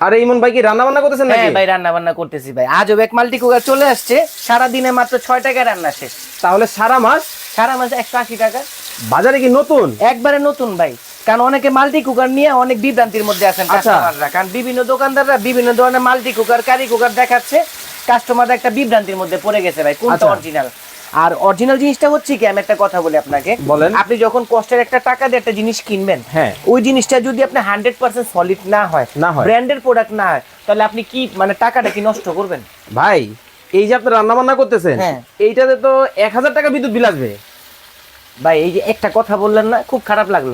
আর ইমন ভাই কি রান্না বান্না করতেছেন নাকি? হ্যাঁ ভাই রান্না বান্না করতেছি ভাই। আজও এক মাল্টি কুকার চলে আসছে। সারা দিনে মাত্র ছয় টাকায় রান্না শেষ। তাহলে সারা মাস? সারা মাসে একশো আশি টাকা। বাজারে কি নতুন? একবারে নতুন ভাই। কারণ অনেকে মাল্টি কুকার নিয়ে অনেক বিভ্রান্তির মধ্যে আছেন আচ্ছা। কাস্টমাররা কারণ বিভিন্ন দোকানদাররা বিভিন্ন ধরনের মাল্টি কুকার কারি কুকার দেখাচ্ছে। কাস্টমাররা একটা বিভ্রান্তির মধ্যে পড়ে গেছে ভাই। কোনটা আচ্ছা। অরিজিনাল আর অরিজিনাল জিনিসটা হচ্ছে কি আমি একটা কথা বলি আপনাকে বলেন। আপনি যখন কষ্টের একটা টাকা দিয়ে একটা জিনিস কিনবেন হ্যাঁ। ওই জিনিসটা যদি আপনি হান্ড্রেড পার্সেন্ট সলিড না হয় না হয়। ব্র্যান্ডের প্রোডাক্ট না হয় তাহলে আপনি কি মানে টাকাটা কি নষ্ট করবেন ভাই এই যে আপনি রান্না বান্না করতেছেন হ্যাঁ। এইটাতে তো এক হাজার টাকা বিদ্যুৎ বিল আসবে ভাই এই যে একটা কথা বললেন না খুব খারাপ লাগল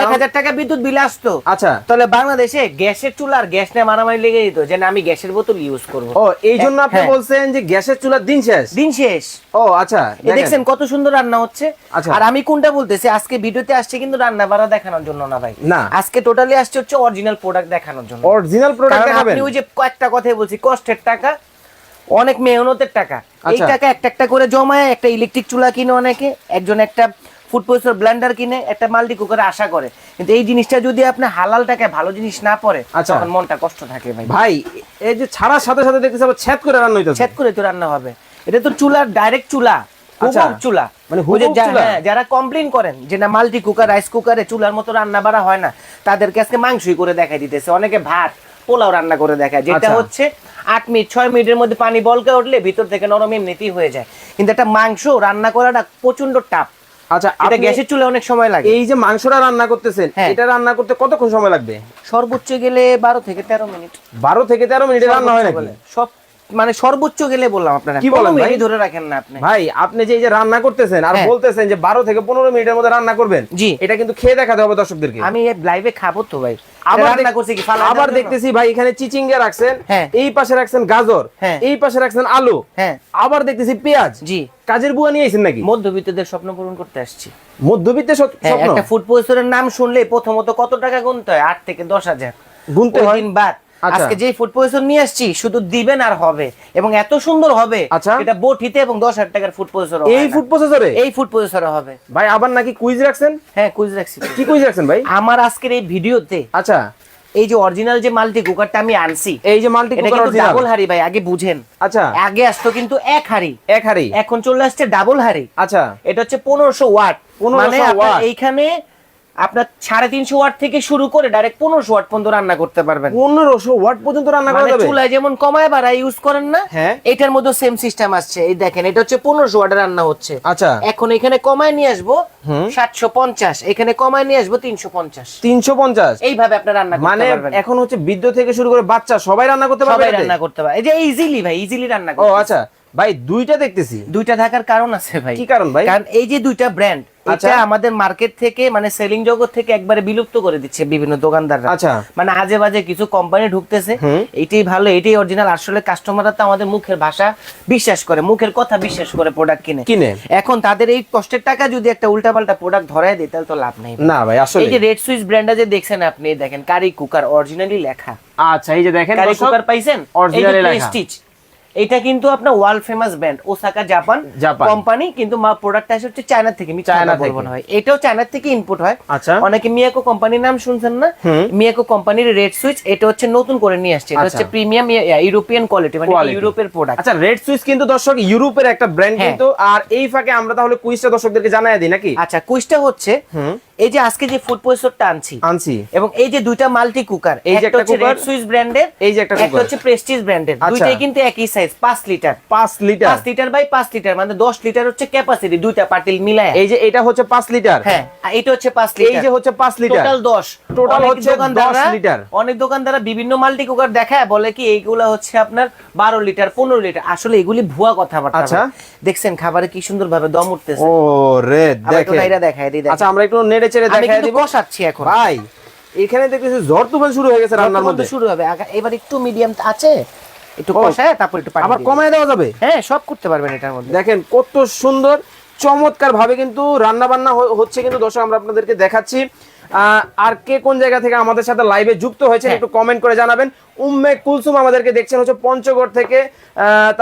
এক হাজার টাকা বিদ্যুৎ বিল আসতো। আচ্ছা। তাহলে বাংলাদেশে গ্যাসের চুলা আর গ্যাস নিয়ে মারামারি লেগে যেত যে আমি গ্যাসের বোতল ইউজ করব। ও এই জন্য আপনি হ্যাঁ। বলছেন যে গ্যাসের চুলার দিন শেষ? দিন শেষ। ও আচ্ছা দেখছেন কত সুন্দর রান্না হচ্ছে? আচ্ছা। আর আমি কোনটা বলতেছি আজকে ভিডিওতে আসছে কিন্তু রান্না বাড়া দেখানোর জন্য না ভাই। না। আজকে টোটালি আসছে হচ্ছে অরিজিনাল প্রোডাক্ট দেখানোর জন্য। অরিজিনাল প্রোডাক্ট কারণ দেখাবেন? আপনি ওই যে কয়েকটা কথাই বলছি কষ্টের টাকা অনেক মেহনতের টাকা। এই আচ্ছা। টাকা একটা একটা করে জমায় একটা ইলেকট্রিক চুলা কিনে অনেকে একজন একটা ফুড প্রসেসর ব্লেন্ডার কিনে একটা মাল্টি কুকারে আশা করে কিন্তু এই জিনিসটা যদি আপনি হালাল টাকায় ভালো জিনিস না পড়ে আচ্ছা। তখন মনটা কষ্ট থাকে ভাই ভাই এই যে ছাড়ার সাথে সাথে দেখতেছি আবার ছ্যাদ করে রান্না হইতেছে ছেদ করে তো রান্না হবে এটা তো চুলার ডাইরেক্ট চুলা আচ্ছা। চুলা মানে চুলা? হ্যাঁ, যারা কমপ্লেন করেন যে না মাল্টি কুকার রাইস কুকারে চুলার মতো রান্না বাড়া হয় না তাদেরকে আজকে মাংসই করে দেখাই দিতেছে অনেকে ভাত পোলাও রান্না করে দেখায় যেটা আচ্ছা। হচ্ছে আট মিনিট ছয় মিনিটের মধ্যে পানি বলকে উঠলে ভিতর থেকে নরম এমনিতেই হয়ে যায় কিন্তু একটা মাংস রান্না করাটা প্রচণ্ড টাপ আচ্ছা এটা গ্যাসের চুলে অনেক সময় লাগে এই যে মাংসটা রান্না করতেছেন হ্যাঁ। এটা রান্না করতে কতক্ষণ সময় লাগবে সর্বোচ্চ গেলে বারো থেকে তেরো মিনিট বারো থেকে তেরো মিনিটে রান্না হয় নাকি। সব মানে সর্বোচ্চ গেলে বললাম আপনারা কি বলেন ভাই? ধরে রাখেন না আপনি ভাই আপনি যে এই যে রান্না করতেছেন আর হ্যাঁ। বলতেছেন যে বারো থেকে পনেরো মিনিটের মধ্যে রান্না করবেন জি। এটা কিন্তু খেয়ে দেখাতে হবে দর্শকদেরকে আমি লাইভে খাব তো ভাই আবার রান্না করছি কি ফালা আবার দেখতেছি ভাই এখানে চিচিঙ্গা রাখছেন হ্যাঁ। এই পাশে রাখছেন গাজর হ্যাঁ। এই পাশে রাখছেন আলু হ্যাঁ আবার দেখতেছি পেঁয়াজ জি কাজের বুয়া নিয়ে আইছেন নাকি মধ্যবিত্তদের স্বপ্ন পূরণ করতে আসছি মধ্যবিত্তের স্বপ্ন একটা ফুড প্রসেসরের নাম শুনলে প্রথমত কত টাকা গুনতে হয় আট থেকে দশ হাজার গুনতে হয়? দিন বাদ। আজকে যে ফুড প্রসেসর নিয়ে আসছি শুধু দিবেন আর হবে। এবং এত সুন্দর হবে আচ্ছা। এটা বটিতে এবং দশ হাজার টাকার ফুড প্রসেসর এই ফুড প্রসেসরে এই ফুড প্রসেসর হবে। ভাই আবার নাকি কুইজ রাখছেন? হ্যাঁ কুইজ রাখছি। কি কুইজ রাখছেন ভাই? আমার আজকের এই ভিডিওতে আচ্ছা। এই যে অরিজিনাল যে মাল্টি কুকারটা আমি আনছি এই যে মাল্টি কুকার অরিজিনাল ডাবল হাড়ি ভাই আগে বুঝেন। আচ্ছা। আগে আসতো কিন্তু এক হাড়ি। এক হাড়ি। এখন চলে আসছে ডাবল হাড়ি। আচ্ছা। এটা হচ্ছে পনেরোশো ওয়াট। 1500 মানে ওয়াট। এইখানে আপনার সাড়ে তিনশো ওয়াট থেকে শুরু করে ডাইরেক্ট পনেরোশো ওয়াট পর্যন্ত রান্না করতে পারবেন। পনেরোশো ওয়াট পর্যন্ত রান্না করা মানে যাবে? চুলায় যেমন কমায় বাড়ায় ইউজ করেন না হ্যাঁ। এটার মধ্যে সেম সিস্টেম আসছে। এই দেখেন এটা হচ্ছে পনেরোশো ওয়াটে রান্না হচ্ছে। আচ্ছা। এখন এখানে কমায় নিয়ে আসব সাতশো পঞ্চাশ এখানে কমায় নিয়ে আসব তিনশো পঞ্চাশ। তিনশো পঞ্চাশ? এইভাবে আপনার রান্না মানে এখন হচ্ছে বিদ্যুৎ থেকে শুরু করে বাচ্চা সবাই রান্না করতে পারবে রান্না করতে পারে এই যে ইজিলি ভাই ইজিলি রান্না ও আচ্ছা। ভাই দুইটা দেখতেছি। দুইটা থাকার কারণ আছে ভাই। কি কারণ ভাই? কারণ এই যে দুইটা ব্র্যান্ড আচ্ছা। আমাদের মার্কেট থেকে মানে সেলিং জগৎ থেকে একবারে বিলুপ্ত করে দিচ্ছে বিভিন্ন দোকানদাররা। আচ্ছা। মানে আজে বাজে কিছু কোম্পানি ঢুকতেছে এইটাই ভালো এইটাই অরিজিনাল আসলে কাস্টমাররা তো আমাদের মুখের ভাষা বিশ্বাস করে মুখের কথা বিশ্বাস করে প্রোডাক্ট কিনে। কিনে। এখন তাদের এই কষ্টের টাকা যদি একটা উল্টাপাল্টা প্রোডাক্ট ধরায় দেয় তাহলে তো লাভ নেই না ভাই আসলে এই যে রেড সুইচ ব্র্যান্ডটা যে দেখছেন আপনি দেখেন কারি কুকার অরিজিনালি লেখা। আচ্ছা এই যে দেখেন কারি কুকার পাইছেন? এ লেখা। স্টিচ এটা কিন্তু আপনার world famous brand Osaka Japan. Company কিন্তু মা প্রোডাক্ট আসে হচ্ছে চায়না থেকে চায়না থেকে। ভাই এটাও চায়না থেকে ইনপুট হয় আচ্ছা। অনেকে মিয়াকো কোম্পানির নাম শুনছেন না মিয়াকো কোম্পানির রেড সুইচ এটা হচ্ছে নতুন করে নিয়ে আসছে এটা আচ্ছা। হচ্ছে প্রিমিয়াম ইউরোপিয়ান কোয়ালিটি মানে ইউরোপের প্রোডাক্ট আচ্ছা রেড সুইচ কিন্তু দর্শক ইউরোপের একটা ব্র্যান্ড হ্যাঁ। কিন্তু আর এই ফাঁকে আমরা তাহলে কুইজটা দর্শকদেরকে জানাই দিই নাকি আচ্ছা কুইজটা হচ্ছে এই যে আজকে যে ফুড প্রসেসরটা আনছি আনছি। এবং এই যে দুইটা মাল্টি কুকার এই যে একটা cooker, সুইচ ব্র্যান্ডের এই যে একটা একটা cooker। হচ্ছে প্রেস্টিজ ব্র্যান্ডের আচ্ছা। দুইটাই কিন্তু একই সাইজ 5 লিটার পাঁচ লিটার পাঁচ লিটার বাই পাঁচ লিটার মানে দশ লিটার হচ্ছে ক্যাপাসিটি দুইটা পার্টিল মিলায়। এই যে এটা হচ্ছে পাঁচ লিটার হ্যাঁ আর এটা হচ্ছে পাঁচ এই যে হচ্ছে পাঁচ লিটার টোটাল দশ। Total অনেক হচ্ছে দোকানদাররা- 10 লিটার। অনেক দোকানদাররা বিভিন্ন মাল্টি কুকার দেখায় বলে কি এইগুলা হচ্ছে আপনার বারো লিটার পনেরো লিটার আসলে এগুলি ভুয়া কথাবার্তা আচ্ছা। দেখছেন খাবারে কি সুন্দর ভাবে দম উঠতেছে। ও রে আবার একটু দেখে। ডাইরা দেখায় আচ্ছা আমরা একটু নেড়ে চেড়ে দেখাই দিব। কষাচ্ছি এখন। ভাই এখানে দেখতেছি ঝড় তুফান শুরু হয়ে গেছে রান্নার মধ্যে। শুরু হবে। এবার একটু মিডিয়াম আছে একটু কষায় তারপর একটু পানি আবার কমায় দেওয়া যাবে? হ্যাঁ সব করতে পারবেন এটার মধ্যে। দেখেন কত সুন্দর চমৎকার ভাবে কিন্তু রান্না বান্না হচ্ছে কিন্তু দর্শক আমরা আপনাদেরকে দেখাচ্ছি। আর কে কোন জায়গা থেকে আমাদের সাথে লাইভে যুক্ত হয়েছে হ্যাঁ। একটু কমেন্ট করে জানাবেন উম্মে কুলসুম আমাদেরকে দেখছেন হচ্ছে পঞ্চগড় থেকে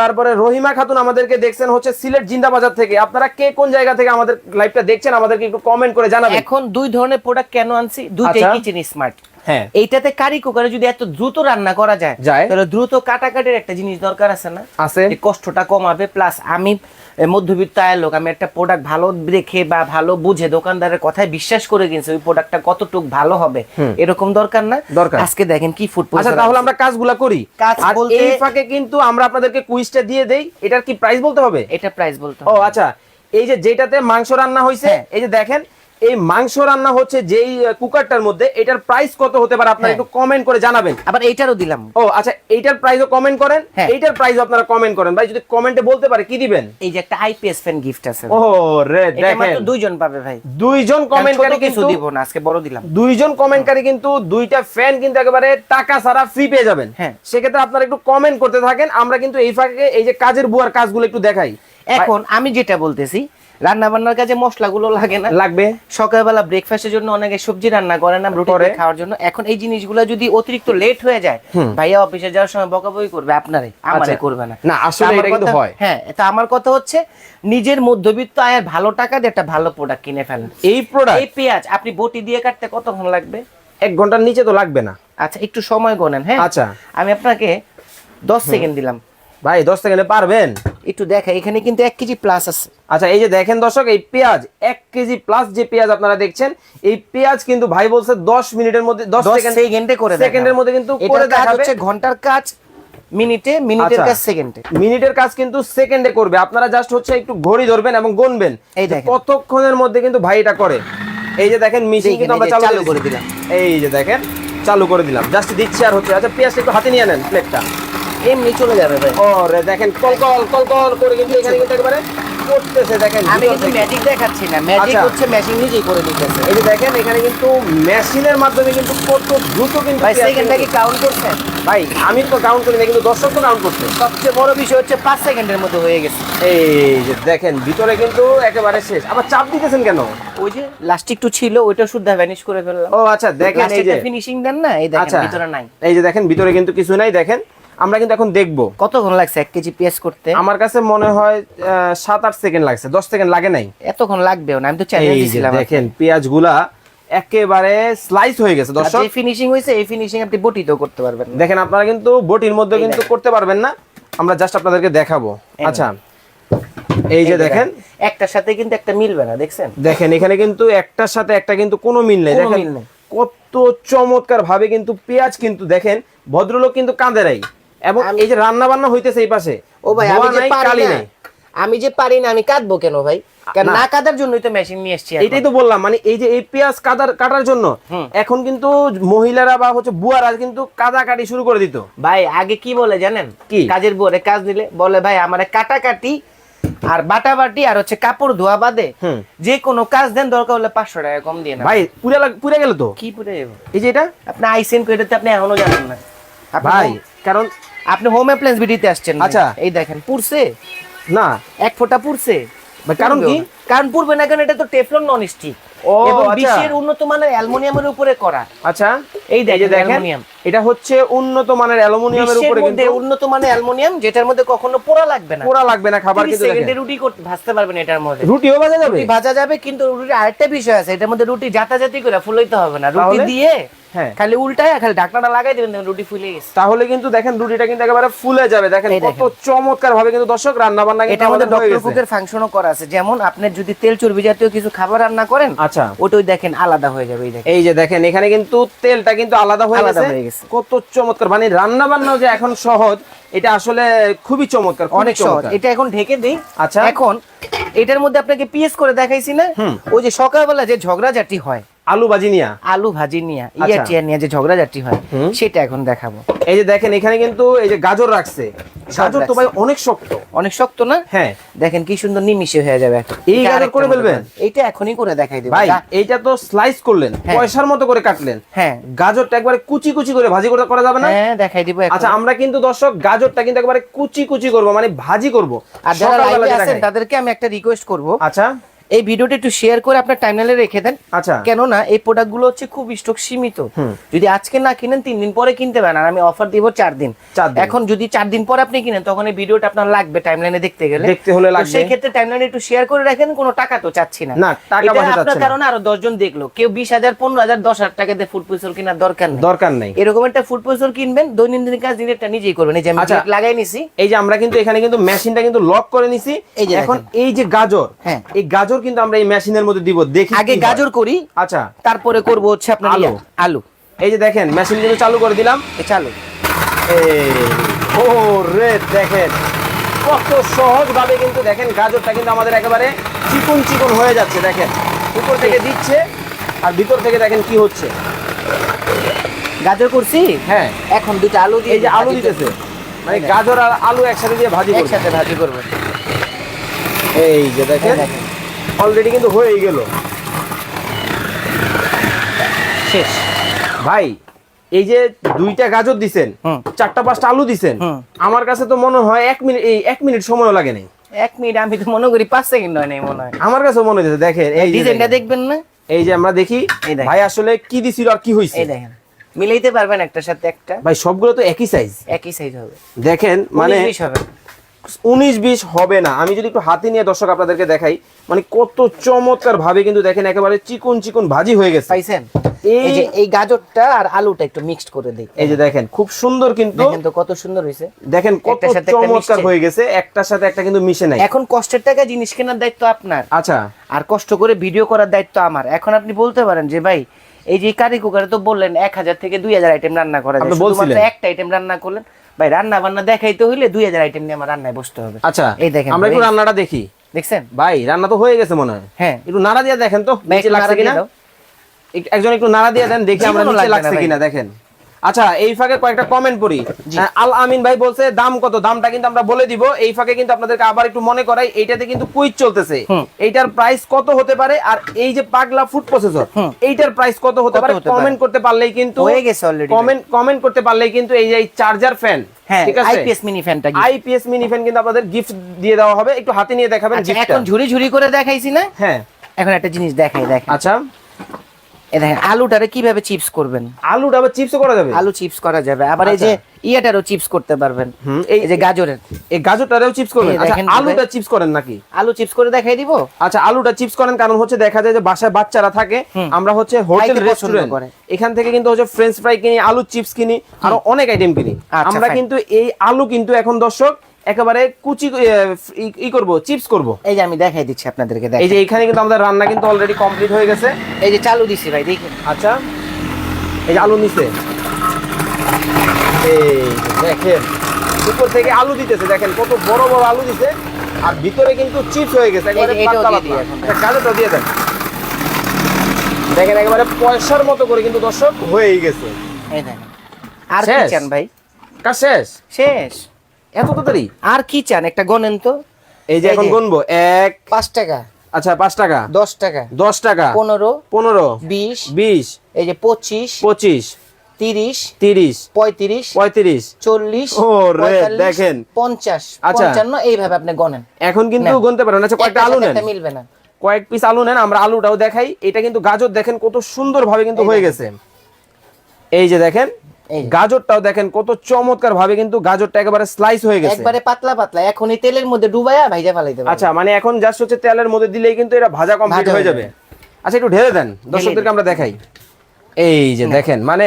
তারপরে রহিমা খাতুন আমাদেরকে দেখছেন হচ্ছে সিলেট জিন্দাবাজার থেকে আপনারা কে কোন জায়গা থেকে আমাদের লাইভটা দেখছেন আমাদেরকে একটু কমেন্ট করে জানাবেন এখন দুই ধরনের প্রোডাক্ট কেন আনছি দুইটাই। কিচেন স্মার্ট হ্যাঁ। এইটাতে কারি কুকারে যদি এত দ্রুত রান্না করা যায়। তাহলে দ্রুত কাটাকাটির একটা জিনিস দরকার আছে না আছে কষ্টটা কমাবে প্লাস আমি মধ্যবিত্ত আয়ের লোক আমি একটা প্রোডাক্ট ভালো দেখে বা ভালো বুঝে দোকানদারের কথায় বিশ্বাস করে কিনছি ওই প্রোডাক্টটা কতটুক ভালো হবে? এরকম দরকার না? দরকার। আজকে দেখেন কি ফুড আচ্ছা তাহলে আমরা কাজগুলা করি। কাজ বলতে- এই ফাঁকে কিন্তু আমরা আপনাদেরকে কুইজটা দিয়ে দেই। এটার কি প্রাইস বলতে হবে? এটা প্রাইস বলতে ও আচ্ছা। এই যে যেটাতে মাংস রান্না হয়েছে হ্যাঁ। এই যে দেখেন এই মাংস রান্না হচ্ছে যেই কুকারটার মধ্যে এটার প্রাইস কত হতে পারে আপনারা হ্যাঁ। একটু কমেন্ট করে জানাবেন। আবার এইটারও দিলাম। ও আচ্ছা এইটার প্রাইসও কমেন্ট করেন? হ্যাঁ। এইটার প্রাইসও আপনারা কমেন্ট করেন। ভাই যদি কমেন্টে বলতে পারে কি দিবেন? এই যে একটা আইপিএস ফ্যান গিফট আছে। ও রে দেখেন। দুইজন পাবে ভাই। দুইজন কমেন্টকারী কিছু কিন্তু দিব না আজকে বড় দিলাম। দুইজন কমেন্টকারী কিন্তু দুইটা ফ্যান কিন্তু একেবারে টাকা ছাড়া ফ্রি পেয়ে যাবেন। হ্যাঁ। সেক্ষেত্রে আপনারা একটু কমেন্ট করতে থাকেন। আমরা কিন্তু এই ফাঁকে এই যে কাজের বুয়ার কাজগুলো একটু দেখাই। এখন আমি যেটা বলতেছি রান্না বান্নার কাজে মশলাগুলো লাগে না। লাগবে। সকালবেলা ব্রেকফাস্টের জন্য অনেকে সবজি রান্না করে না রুটি খাওয়ার জন্য। এখন এই জিনিসগুলো যদি অতিরিক্ত লেট হয়ে যায় ভাইয়া অফিসে যাওয়ার সময় বকাবকি করবে আপনারে আমারে আচ্ছা। করবে না। না, আসলে এটা কিন্তু হয়। হ্যাঁ তা আমার কথা হচ্ছে নিজের মধ্যবিত্ত আয়ের ভালো টাকা দিয়ে একটা ভালো প্রোডাক্ট কিনে ফেলেন। এই প্রোডাক্ট এই পেঁয়াজ আপনি বটি দিয়ে কাটতে কতক্ষণ লাগবে? এক ঘণ্টার নিচে তো লাগবে না। আচ্ছা একটু সময় গোনেন হ্যাঁ? আচ্ছা। আমি আপনাকে দশ সেকেন্ড দিলাম। ভাই দশ সেকেন্ডে পারবেন? একটু দেখা এখানে কিন্তু এক কেজি প্লাস আছে। আচ্ছা এই যে দেখেন দর্শক এই পেঁয়াজ এক কেজি প্লাস যে পেঁয়াজ আপনারা দেখছেন এই পেঁয়াজ কিন্তু ভাই বলছে দশ মিনিটের মধ্যে দশ সেকেন্ড করে সেকেন্ডের মধ্যে কিন্তু করে দেখাবে। ঘণ্টার কাজ মিনিটে মিনিটের আচ্ছা। কাজ সেকেন্ডে মিনিটের কাজ কিন্তু সেকেন্ডে করবে। আপনারা জাস্ট হচ্ছে একটু ঘড়ি ধরবেন এবং গুনবেন। এই দেখেন। কতক্ষণের মধ্যে কিন্তু ভাই এটা করে। এই যে দেখেন মেশিন দেখেন, কিন্তু আমরা চালু করে দিলাম। এই যে দেখেন চালু করে দিলাম। জাস্ট দিচ্ছি আর হচ্ছে আচ্ছা পেঁয়াজটা একটু হাতে নিয়ে নেন প্লেটটা এমনি চলে যাবে ভাই। ওরে দেখেন কল কল কল কল করে কিন্তু এখানে কিন্তু একেবারে করতেছে দেখেন আমি কিন্তু ম্যাজিক দেখাচ্ছি না ম্যাজিক আচ্ছা। হচ্ছে মেশিন নিজেই করে দিতেছে। এই যে দেখেন এখানে কিন্তু মেশিনের মাধ্যমে কিন্তু কত দ্রুত কিন্তু ভাই সেকেন্ডটা কি কাউন্ট করছেন ভাই আমি তো কাউন্ট করি না কিন্তু দর্শক তো কাউন্ট করছে। সবচেয়ে বড় বিষয় হচ্ছে পাঁচ সেকেন্ডের মধ্যে হয়ে গেছে। এই যে দেখেন ভিতরে কিন্তু একেবারে শেষ। আবার চাপ দিতেছেন কেন? ওই যে লাস্টিক টু ছিল ওইটা শুদ্ধ ভ্যানিশ করে ফেললাম। ও আচ্ছা দেখেন এই যে। ফিনিশিং দেন না এই দেখেন আচ্ছা ভিতরে নাই। এই যে দেখেন ভিতরে কিন্তু কিছু নাই দেখেন। আমরা কিন্তু এখন দেখব। কতক্ষণ লাগছে এক কেজি পেঁয়াজ করতে? আমার কাছে মনে হয় সাত আট সেকেন্ড লাগছে দশ সেকেন্ড লাগে নাই। এতক্ষণ লাগবেও না আমি তো চ্যালেঞ্জ এই দিছিলাম দেখেন পেঁয়াজগুলা একেবারে স্লাইস হয়ে গেছে দর্শক যে ফিনিশিং হয়েছে এই ফিনিশিং আপনি বটিতেও করতে পারবেন দেখেন আপনারা কিন্তু বটির মধ্যে কিন্তু করতে পারবেন না। আমরা জাস্ট আপনাদেরকে দেখাবো। আচ্ছা। এই যে দেখেন। একটার সাথে কিন্তু একটা মিলবে না দেখছেন? দেখেন এখানে কিন্তু একটার সাথে একটা কিন্তু কোনো মিল নেই। দেখেন কত চমৎকার ভাবে কিন্তু পেঁয়াজ কিন্তু দেখেন ভদ্রলোক কিন্তু কাঁদে নাই। এবং এই যে রান্না বান্না হইতেছে এই পাশে ও ভাই আমি যে পারি না। আমি যে পারি না আমি কাটবো কেন ভাই? কারণ না। কাটার জন্যই তো মেশিন নিয়ে এসেছি এটাই তো বললাম মানে এই যে এই পেঁয়াজ কাটার কাটার জন্য এখন কিন্তু মহিলারা বা হচ্ছে বুয়ারা কিন্তু কাদা কাটি শুরু করে দিত। ভাই আগে কি বলে জানেন? কি? কাজের বুয়ারে কাজ দিলে বলে ভাই আমার কাটা কাটি আর বাটা বাটি আর হচ্ছে কাপড় ধোয়া বাদে। যে কোনো কাজ দেন দরকার হলে পাঁচশো টাকা কম দিয়ে না ভাই পুরে পুরে গেল তো? কি পুরে এই যে এটা? আপনি আইসেন এটাতে আপনি এখনও জানেন না। ভাই কারণ আপনি হোম অ্যাপ্লায়েন্স ভিডিওতে আসছেন। আচ্ছা। এই দেখেন পুরছে না। এক ফোঁটা পুরছে কারণ কি? কারণ পুরবে না কারণ এটা তো টেফলন নন স্টিক ও, এবং আচ্ছা। বিশ্বের উন্নত মানের অ্যালুমিনিয়ামের উপরে করা। আচ্ছা এই দেখেন অ্যালুমিনিয়াম। এটা হচ্ছে উন্নত মানের অ্যালুমিনিয়ামের উপরে কিন্তু উন্নত মানের অ্যালুমিনিয়াম যেটার মধ্যে কখনো পোড়া লাগবে না। পোড়া লাগবে না খাবার কিন্তু সেকেন্ডে রুটি করতে ভাজতে পারবেন এটার মধ্যে। রুটিও ভাজা যাবে? রুটি ভাজা যাবে কিন্তু রুটির আরেকটা বিষয় আছে এটার মধ্যে রুটি জাতাজাতি করে ফুলাইতে হবে না। রুটি দিয়ে হ্যাঁ। খালি উল্টায় খালি ঢাকনাটা লাগাই দেবেন রুটি ফুলে গেছে। তাহলে কিন্তু দেখেন রুটিটা কিন্তু একেবারে ফুলে যাবে। দেখেন কত চমৎকার ভাবে কিন্তু দর্শক রান্না বান্না এটা আমাদের ডক্টর কুকের ফাংশনও করা আছে। যেমন আপনি যদি তেল চর্বি জাতীয় কিছু খাবার রান্না করেন আচ্ছা। ওটাই দেখেন আলাদা হয়ে যাবে এই যে দেখেন এখানে কিন্তু তেলটা কিন্তু আলাদা হয়ে গেছে। কত চমৎকার মানে রান্না বান্না যে এখন সহজ এটা আসলে খুবই চমৎকার অনেক সহজ। চমৎকার। এটা এখন ঢেকে দেই। আচ্ছা। এখন এটার মধ্যে আপনাকে পিএস করে দেখাইছি না? ওই যে সকালবেলা যে ঝগড়াঝাটি হয় আলু ভাজি নিয়া? আলু ভাজি নিয়ে। ইয়া আচ্ছা। টিয়া নিয়ে যে ঝগড়াঝাটি হয় সেটা এখন দেখাবো। এই যে দেখেন এখানে কিন্তু এই যে গাজর রাখছে। গাজর তো ভাই অনেক শক্ত। অনেক শক্ত না? হ্যাঁ। দেখেন কি সুন্দর নিমিশে হয়ে যাবে। এই গাজর করে ফেলবেন? এইটা এখনই করে দেখাই দেবো। ভাই এইটা তো স্লাইস করলেন। হ্যাঁ। পয়সার মতো করে কাটলেন। হ্যাঁ। গাজরটা একবারে কুচি কুচি করে ভাজি করে করা যাবে না? হ্যাঁ দেখাই দিব আচ্ছা আমরা কিন্তু দর্শক গাজরটা কিন্তু একবারে কুচি কুচি করব মানে ভাজি করব। আর যারা লাইভে আছেন তাদেরকে আমি একটা রিকোয়েস্ট করব। আচ্ছা। এই ভিডিওটা একটু শেয়ার করে আপনার টাইমলাইনে রেখে দেন। আচ্ছা। কেননা এই প্রোডাক্টগুলো হচ্ছে খুব স্টক সীমিত। যদি আজকে না কিনেন তিন দিন পরে কিনতে পারেন। আর আমি অফার দিব চার দিন। এখন যদি চার দিন পরে আপনি কিনেন তখন এই ভিডিওটা আপনার লাগবে টাইমলাইনে দেখতে গেলে। দেখতে হলে লাগবে। সেই ক্ষেত্রে টাইমলাইনে একটু শেয়ার করে রাখেন কোনো টাকা তো চাচ্ছি না। না, টাকা আপনার চাচ্ছে না। কারণে আরও দশজন দেখল। কেউ বিশ হাজার পনেরো হাজার দশ হাজার টাকা দিয়ে ফুড পয়সল কেনার দরকার নেই। দরকার নাই। এরকম একটা ফুড পয়সল কিনবেন দৈনন্দিন কাজ দিনেরটা নিজেই করবেন। এই যে আমি আচ্ছা। লাগাই নিছি। এই যে আমরা কিন্তু এখানে কিন্তু মেশিনটা কিন্তু লক করে নিছি। এই যে এখন এই যে গাজর হ্যাঁ। এই গাজর কিন্তু আমরা এই মেশিনের মধ্যে দিব দেখি আগে গাজর করি আচ্ছা। তারপরে করব হচ্ছে আপনার আলু। আলু। এই যে দেখেন মেশিন কিন্তু চালু করে দিলাম। এ চালু। ও রে দেখেন কত সহজ ভাবে কিন্তু দেখেন গাজরটা কিন্তু আমাদের একেবারে চিকন চিকন হয়ে যাচ্ছে দেখেন। উপর থেকে দিচ্ছে আর ভিতর থেকে দেখেন কি হচ্ছে। গাজর করছি? হ্যাঁ। এখন দুটো আলু দিয়ে এই যে আলু দিতেছে। মানে গাজর আর আলু একসাথে দিয়ে ভাজি একসাথে ভাজি করবেন এই যে দেখেন। অলরেডি কিন্তু হয়েই গেল। শেষ। ভাই এই যে দুইটা গাজর দিছেন চারটা পাঁচটা আলু দিছেন আমার কাছে তো মনে হয় এক মিনিট এই এক মিনিট সময় লাগে নাই। এক মিনিট আমি তো মনে করি পাঁচ সেকেন্ড হয় নাই মনে হয়। আমার কাছে মনে হচ্ছে দেখেন এই যে ডিজাইনটা দেখবেন না? এই যে আমরা দেখি এই ভাই আসলে কি দিছিল আর কি হইছে? এই দেখেন মিলাইতে পারবেন একটার সাথে একটা? ভাই সবগুলো তো একই সাইজ একই সাইজ হবে। দেখেন মানে মানে হবে। উনিশ বিশ হবে না। আমি যদি একটু হাতে নিয়ে দর্শক আপনাদেরকে দেখাই মানে কত চমৎকার ভাবে কিন্তু দেখেন একেবারে চিকন চিকন ভাজি হয়ে গেছে। পাইছেন? এই- যে এই গাজরটা আর আলুটা একটু মিক্সড করে দিই। এই যে দেখেন খুব সুন্দর কিন্তু কত সুন্দর হয়েছে। দেখেন কত চমৎকার হয়ে গেছে একটার সাথে একটা কিন্তু মিশে নাই। এখন কষ্টের টাকা জিনিস কেনার দায়িত্ব আপনার। আচ্ছা। আর কষ্ট করে ভিডিও করার দায়িত্ব আমার। এখন আপনি বলতে পারেন যে ভাই এই যে কারি কুকারে তো বললেন এক হাজার থেকে দুই হাজার আইটেম রান্না করা যায়। শুধুমাত্র একটা আইটেম রান্না করলেন ভাই রান্না বান্না দেখাইতে হইলে দুই হাজার আইটেম নিয়ে আমার রান্নায় বসতে হবে। আচ্ছা এই দেখেন আমরা। একটু রান্নাটা দেখি। দেখছেন? ভাই রান্না তো হয়ে গেছে মনে হয়। হ্যাঁ। একটু নাড়া দিয়ে দেখেন তো নিচে লাগছে কিনা। একজন একটু নাড়া দিয়ে দেন দেখি আমরা নিচে লাগছে কিনা দেখেন। আচ্ছা এই ফাঁকে কয়েকটা কমেন্ট পড়ি। আল আমিন ভাই বলছে দাম কত? দামটা কিন্তু আমরা বলে দিব। এই ফাঁকে কিন্তু আপনাদেরকে আবার একটু মনে করাই এইটাতে কিন্তু কুইজ চলতেছে। এইটার প্রাইস কত হতে পারে? আর এই যে পাগলা ফুড প্রসেসর এইটার প্রাইস কত হতে পারে? কমেন্ট করতে পারলেই কিন্তু হয়ে গেছে already কমেন্ট কমেন্ট করতে পারলেই কিন্তু এই যে চার্জার ফ্যান হ্যাঁ আইপিএস মিনি ফ্যানটা আইপিএস মিনি ফ্যান কিন্তু আপনাদের গিফট দিয়ে দেওয়া হবে। একটু হাতে নিয়ে দেখাবেন আচ্ছা। এখন ঝুরি ঝুরি করে দেখাইছি না? হ্যাঁ। এখন একটা জিনিস দেখাই দেখেন আচ্ছা। এ দেখেন আলুটারে কীভাবে চিপস করবেন? আলুটা আবার চিপসও করা যাবে? আলু চিপস করা যাবে। আবার এই যে ইয়েটারও চিপস করতে পারবেন। এই- যে গাজরের। এই গাজরটারেও চিপস করবেন? আচ্ছা আলুটা চিপস করেন নাকি? আলু চিপস করে দেখাই দিব। আচ্ছা আলুটা চিপস করেন কারণ হচ্ছে দেখা যায় যে বাসায় বাচ্চারা থাকে। আমরা হচ্ছে হোটেল রেস্টুরেন্ট করে। এখান থেকে কিন্তু হচ্ছে ফ্রেঞ্চ ফ্রাই কিনি আলু চিপস কিনি আরও অনেক আইটেম কিনি। আচ্ছা, আমরা কিন্তু এই আলু কিন্তু এখন দর্শক একেবারে কুচি ই- করব চিপস করব। এই যে আমি দেখাই দিচ্ছি আপনাদেরকে এই যে এখানে কিন্তু আমাদের রান্না কিন্তু অলরেডি কমপ্লিট হয়ে গেছে। এই যে চালু দিছি ভাই দেখেন। আচ্ছা। এই যে আলু নিচে এই দেখেন উপর থেকে আলু দিতেছে দেখেন কত বড় বড় আলু দিছে। আর ভিতরে কিন্তু চিপস হয়ে গেছে একবারে পাতলা দিয়ে পাতলা। দিয়ে দেন। দেখেন একেবারে পয়সার মতো করে কিন্তু দর্শক হয়েই গেছে। এই দেখেন। আর কি চান ভাই? কাজ শেষ? শেষ। এত তাড়াতাড়ি? আর কি চান? একটা গনেন তো। এই যে এখন। গুনবো এক পাঁচ টাকা। আচ্ছা পাঁচ টাকা। দশ টাকা। দশ টাকা। পনেরো। পনেরো। বিশ। বিশ। এই যে পঁচিশ। পঁচিশ। তিরিশ। তিরিশ। পঁয়ত্রিশ। পঁয়ত্রিশ। চল্লিশ। ও রে, দেখেন। পঞ্চাশ। আচ্ছা। পঞ্চান্ন এইভাবে আপনি গনেন এখন কিন্তু। গুনতে পারেন আচ্ছা কয়েকটা আলু নেন। মিলবে না। কয়েক পিস আলু নেন আমরা আলুটাও দেখাই। এটা কিন্তু গাজর দেখেন কত সুন্দর ভাবে কিন্তু হয়ে গেছে। এই যে দেখেন। গাজরটাও দেখেন কত চমৎকার ভাবে কিন্তু গাজরটা একেবারে স্লাইস হয়ে গেছে। একবারে পাতলা পাতলা এখন এই তেলের মধ্যে ডুবায়া ভাইজা ফেলাইতে আচ্ছা মানে এখন জাস্ট হচ্ছে তেলের মধ্যে দিলেই কিন্তু এটা ভাজা কমপ্লিট হয়ে যাবে। আচ্ছা একটু ঢেলে দেন দর্শকদেরকে আমরা দেখাই। এই যে দেখেন মানে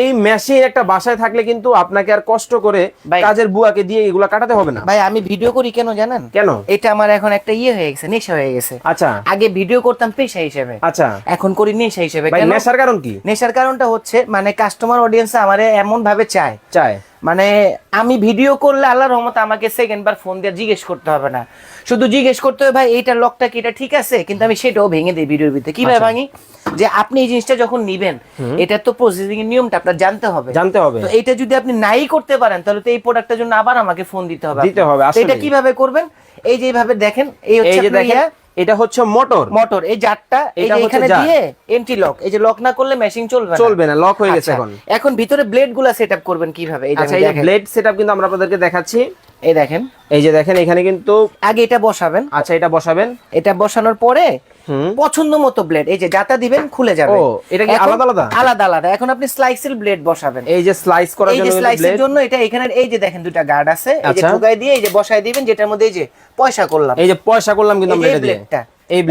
এই মেশিন একটা বাসায় থাকলে কিন্তু আপনাকে আর কষ্ট করে কাজের বুয়াকে দিয়ে এগুলা কাটাতে হবে না। ভাই আমি ভিডিও করি কেন জানেন? কেন? এটা আমার এখন একটা ইয়ে হয়ে গেছে নেশা হয়ে গেছে। আচ্ছা। আগে ভিডিও করতাম পেশা হিসেবে। আচ্ছা। এখন করি নেশা হিসেবে। নেশার কারণ কি? নেশার কারণটা হচ্ছে মানে কাস্টমার অডিয়েন্স আমার এমন ভাবে চায়। চায়। মানে আমি ভিডিও করলে আল্লাহ রহমতে আমাকে সেকেন্ড বার ফোন দিয়ে জিজ্ঞেস করতে হবে না। শুধু জিজ্ঞেস করতে হবে ভাই এইটার লকটা কি? এটা ঠিক আছে? কিন্তু আমি সেটাও ভেঙে দিই ভিডিওর ভিতরে। কীভাবে আচ্ছা। ভাঙি? যে আপনি এই জিনিসটা যখন নিবেন এটার তো প্রসেসিং এর নিয়মটা আপনার জানতে হবে। জানতে হবে। তো এইটা যদি আপনি নাই করতে পারেন তাহলে তো এই প্রোডাক্টের জন্য আবার আমাকে ফোন দিতে হবে দিতে হবে, এটা কীভাবে করবেন? এই যে এইভাবে দেখেন এই এই হচ্ছে এটা হচ্ছে মোটর। মোটর এই জারটা এই যে এখানে। দিয়ে এন্টি লক এই যে লক না করলে মেশিন চলবে না। চলবে না লক হয়ে গেছে আচ্ছা, এখন। এখন ভিতরে ব্লেডগুলা সেট করবেন কীভাবে? এই যে আচ্ছা ব্লেড সেটআপ কিন্তু আমরা আপনাদেরকে দেখাচ্ছি। এই দেখেন। এই যে দেখেন এখানে কিন্তু আগে এটা বসাবেন। আচ্ছা এটা বসাবেন। এটা বসানোর পরে পছন্দ মতো ব্লেড এই যে যাতা দিবেন খুলে যাবে। ও, এটা কি আলাদা আলাদা? আলাদা আলাদা। এখন আপনি স্লাইসের ব্লেড বসাবেন। এই যে স্লাইস করার জন্য এই যে জন্য স্লাইসের জন্য এটা এখানে এই যে দেখেন দুটো গার্ড আছে। এই যে ঠুকায় দিয়ে এই যে বসায় দিবেন যেটার মধ্যে এই যে পয়সা করলাম। এই যে পয়সা করলাম কিন্তু আমরা এটা দিয়ে।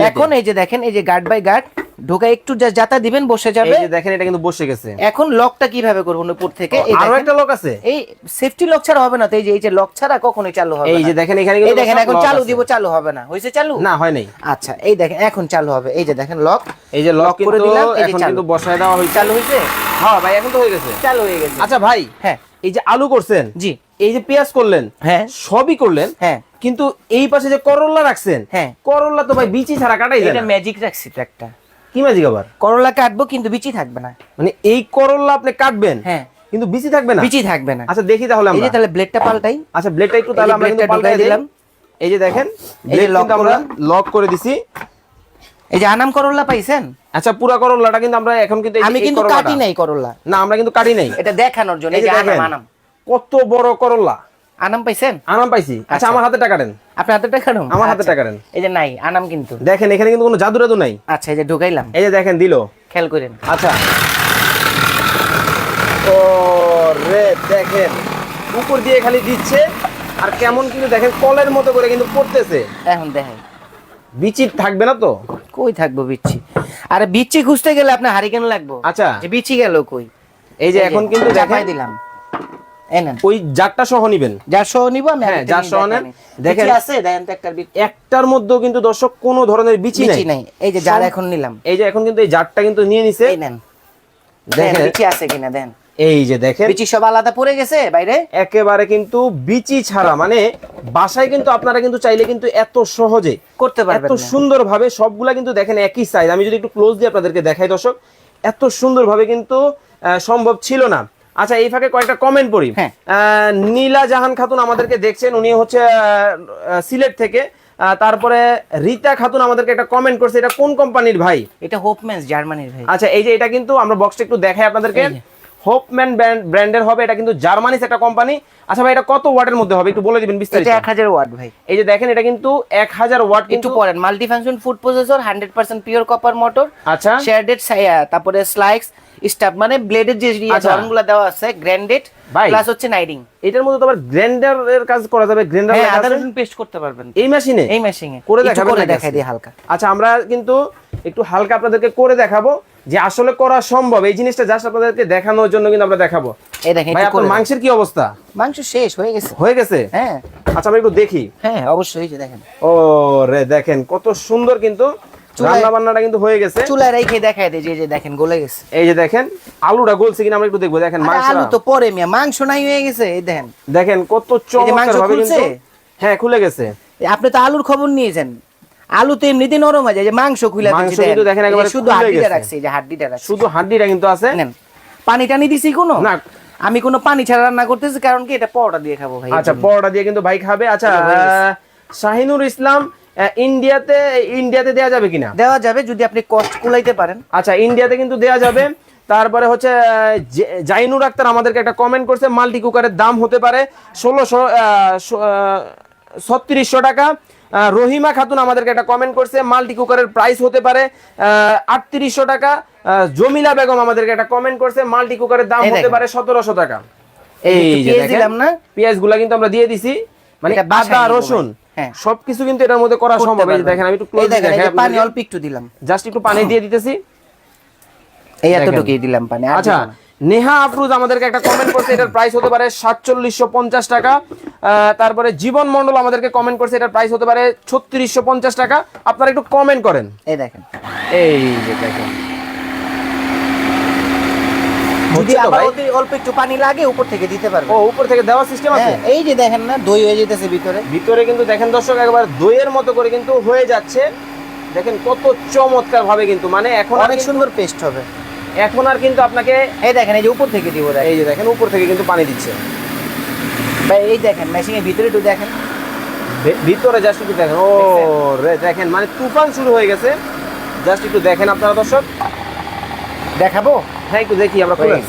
এখন এই যে দেখেন এই যে গার্ড বাই গার্ড ঢোকায় একটু যা যাতা দিবেন বসে যাবে। এই যে দেখেন এটা কিন্তু বসে গেছে। এখন লকটা কীভাবে করবেন উপর থেকে? আরও একটা লোক আছে? এই সেফটি লক ছাড়া হবে না তো এই যে এই যে লক ছাড়া কখনোই চালু হবে এই যে দেখেন এখানে এই দেখেন এখন চালু দিব চালু হবে না। হয়েছে চালু? না হয় নাই। আচ্ছা এই দেখেন এখন চালু হবে। এই যে দেখেন লক এই যে লক করে দিলাম, এই যে এখন চালু। কিন্তু বসায় দেওয়া হয়েছে। চালু হয়েছে? হ্যাঁ ভাই এখন তো হয়ে গেছে। চালু হয়ে গেছে। আচ্ছা ভাই হ্যাঁ। এই যে আলু করছেন জি। এই যে পেঁয়াজ করলেন হ্যাঁ। সবই করলেন হ্যাঁ। কিন্তু এই পাশে যে করল্লা রাখছেন হ্যাঁ। করল্লা তো ভাই বিচি ছাড়া কাটাই যায় এটা ম্যাজিক রাখছি তো একটা। কি ম্যাজিক আবার? করলা কাটবো কিন্তু বিচি থাকবে না। মানে এই করল্লা আপনি কাটবেন হ্যাঁ। কিন্তু বিচি থাকবে না? বিচি থাকবে না। আচ্ছা দেখি তাহলে আমরা এই যে তাহলে ব্লেডটা পাল্টাই। আচ্ছা ব্লেডটা একটু তাহলে আমরা কিন্তু পাল্টাই দিলাম। এই যে দেখেন ব্লেড কিন্তু আমরা। লক করে দিছি। এই যে আনাম করলা পাইছেন? আচ্ছা পুরা করল্লাটা কিন্তু আমরা এখন কিন্তু আমি কিন্তু কাটি নাই করলা না আমরা কিন্তু কাটি নাই। এটা দেখানোর জন্য এই যে আনাম আনাম। কত বড় করল্লা আনাম পাইছেন? আনাম পাইছি। আচ্ছা আচ্ছা। আমার হাতে টাকা দেন। আপনার হাতে টাকা নাও? আমার হাতে আচ্ছা। টাকা দেন। এই যে নাই আনাম কিন্তু। দেখেন এখানে কিন্তু কোনো জাদু নাই। আচ্ছা এই যে ঢুকাইলাম। এই যে দেখেন দিল। খেয়াল করেন। আচ্ছা। ও রে দেখেন। উপর দিয়ে খালি দিচ্ছে আর কেমন কিন্তু দেখেন কলের মতো করে কিন্তু পড়তেছে। এখন দেখেন বিচি থাকবে না তো? কই থাকব বিচ্ছি আরে বিচ্ছি খুঁজতে গেলে আপনার হারিকেন লাগবো। আচ্ছা। বিচি গেল কই? এই যে এখন কিন্তু দেখেন দিলাম। ওই জারটা সহ নিবেন। যার সহ নিব আমি হ্যাঁ, আরেকটা যার নিয়ে সহ নেন। দেখেন। আছে দেখেন তো একটা একটার মধ্যেও কিন্তু দর্শক কোনো ধরনের বিচি বিচি নাই। নাই। এই যে যার এখন নিলাম। এই যে এখন কিন্তু এই জারটা কিন্তু নিয়ে নিছে। এই নেন। দেখেন দেখেন। বিচি আছে কিনা দেন এই যে দেখেন। বিচি সব আলাদা পড়ে গেছে বাইরে? একেবারে কিন্তু বিচি ছাড়া। মানে বাসায় কিন্তু আপনারা কিন্তু চাইলে কিন্তু এত সহজে করতে পারবেন এত না। সুন্দরভাবে সবগুলা কিন্তু দেখেন একই সাইজ আমি যদি একটু ক্লোজ দিয়ে আপনাদেরকে দেখাই দর্শক এত সুন্দরভাবে কিন্তু আহ, সম্ভব ছিল না। আচ্ছা এই ফাঁকে কয়েকটা কমেন্ট পড়ি। হ্যাঁ। নীলা জাহান খাতুন আমাদেরকে দেখছেন উনি হচ্ছে সিলেট থেকে। তারপরে রীতা খাতুন আমাদেরকে একটা কমেন্ট করছে এটা কোন কোম্পানির ভাই? এটা হোপম্যান্স জার্মানির ভাই। আচ্ছা এই যে এটা কিন্তু আমরা বক্সটা একটু দেখাই আপনাদেরকে। হোপম্যান ব্র্যান্ডের হবে এটা কিন্তু জার্মানিস একটা কোম্পানি আচ্ছা ভাই এটা কত ওয়াটের মধ্যে হবে? একটু বলে দিবেন বিস্তারিত। এটা এক হাজার ওয়াট ভাই। এই যে দেখেন এটা কিন্তু এক হাজার ওয়াট একটু কিন্তু পড়েন multi function food processor hundred percent pure copper motor আচ্ছা শেয়ারডেড তারপরে স্লাইক্স স্টাফ মানে ব্লেডের যে আচ্ছা। ধরনগুলো দেওয়া আছে গ্র্যান্ডেড প্লাস হচ্ছে নাইডিং এটার মধ্যে তো আবার গ্রাইন্ডার এর কাজ করা যাবে গ্রাইন্ডার হ্যাঁ আদা রসুন পেস্ট করতে পারবেন। এই মেশিনে এই মেশিনে করে দেখাবেন করে দেখাই দিই হালকা। আচ্ছা আমরা কিন্তু একটু হালকা আপনাদেরকে করে দেখাবো যে আসলে করা সম্ভব। এই জিনিসটা জাস্ট আপনাদেরকে দেখানোর জন্য কিন্তু আমরা দেখাবো। এই দেখেন ভাই আপনার মাংসের কি অবস্থা? মাংস শেষ হয়ে গেছে। হয়ে গেছে? হ্যাঁ। আচ্ছা আমরা একটু দেখি। হ্যাঁ অবশ্যই দেখেন। ও রে দেখেন কত সুন্দর কিন্তু রান্না বান্নাটা কিন্তু হয়ে গেছে। চুলায় রেখে দেখাই যে দেখেন গলে গেছে। এই যে দেখেন আলুটা গলছে কিনা আমরা একটু দেখব। দেখেন মাংস আলু তো পরে মিয়া মাংস নাই হয়ে গেছে এই দেখেন। দেখেন কত এই চমৎকার ভাবে কিন্তু হ্যাঁ খুলে গেছে। আপনি তো আলুর খবর নিয়েছেন। আলু তো এমনিতে নরম হয়ে যায় যে মাংস খুলে মাংস কিন্তু দেখেন। একেবারে শুধু হাড্ডিটা গেছে। রাখছি এই যে হাড্ডিটা রাখছি। শুধু হাড্ডিটা কিন্তু আছে। পানি টানি দিছি কোনো? না। আমি কোনো পানি ছাড়া রান্না করতেছি কারণ কি এটা পরোটা দিয়ে খাব ভাই আচ্ছা পরোটা দিয়ে কিন্তু ভাই খাবে। আচ্ছা শাহিনুর ইসলাম ইন্ডিয়াতে ইন্ডিয়াতে দেয়া যাবে কিনা? দেওয়া যাবে যদি আপনি কষ্ট কুলাইতে পারেন। আচ্ছা ইন্ডিয়াতে কিন্তু দেয়া যাবে। তারপরে হচ্ছে জাইনুর আক্তার আমাদেরকে একটা কমেন্ট করছে মাল্টি কুকারের দাম হতে পারে ষোলোশো ছত্রিশশো টাকা। রহিমা খাতুন আমাদেরকে একটা কমেন্ট করছে মাল্টি কুকারের প্রাইস হতে পারে আটত্রিশশো টাকা। জমিলা বেগম আমাদেরকে একটা কমেন্ট করছে মাল্টি কুকারের দাম হতে পারে সতেরোশো টাকা। এই পেঁয়াজ দিলাম না? পেঁয়াজগুলা কিন্তু আমরা দিয়ে দিছি। মানে আদা রসুন। সবকিছু কিন্তু এটার মধ্যে করা সম্ভব। এই দেখেন আমি একটু ক্লোজ দেখাই পানি অল্প একটু দিলাম। জাস্ট একটু পানি দিয়ে দিতেছি। এই। এতটুকুই দিলাম পানি আচ্ছা নেহা আফরুজ আমাদেরকে একটা কমেন্ট করছে এটার প্রাইস হতে পারে সাতচল্লিশশো পঞ্চাশ টাকা। আহ, তারপরে জীবন মন্ডল আমাদেরকে কমেন্ট করছে এটার প্রাইস হতে পারে ছত্রিশশো পঞ্চাশ টাকা। আপনারা একটু কমেন্ট করেন। এই দেখেন। এই যে দেখেন। যদি আবার? অল্প একটু পানি লাগে উপর থেকে দিতে পারবেন ও উপর থেকে দেওয়ার সিস্টেম আছে? হ্যাঁ এই যে দেখেন না দই হয়ে যেতেছে ভিতরে। ভিতরে কিন্তু দেখেন দর্শক একবার দইয়ের মতো করে কিন্তু হয়ে যাচ্ছে। দেখেন কত চমৎকার ভাবে কিন্তু মানে এখন অনেক সুন্দর পেস্ট হবে। এখন আর কিন্তু আপনাকে এই দেখেন এই যে উপর থেকে দিব এই যে দেখেন উপর থেকে কিন্তু পানি দিচ্ছে। ভাই এই দেখেন মেশিং এর ভিতরে একটু দেখেন। ভিতরে জাস্ট একটু দেখেন। ও রে দেখেন মানে তুফান শুরু হয়ে গেছে। জাস্ট একটু দেখেন আপনারা দর্শক। দেখাবো? হ্যাঁ একটু দেখি আমরা খুলে।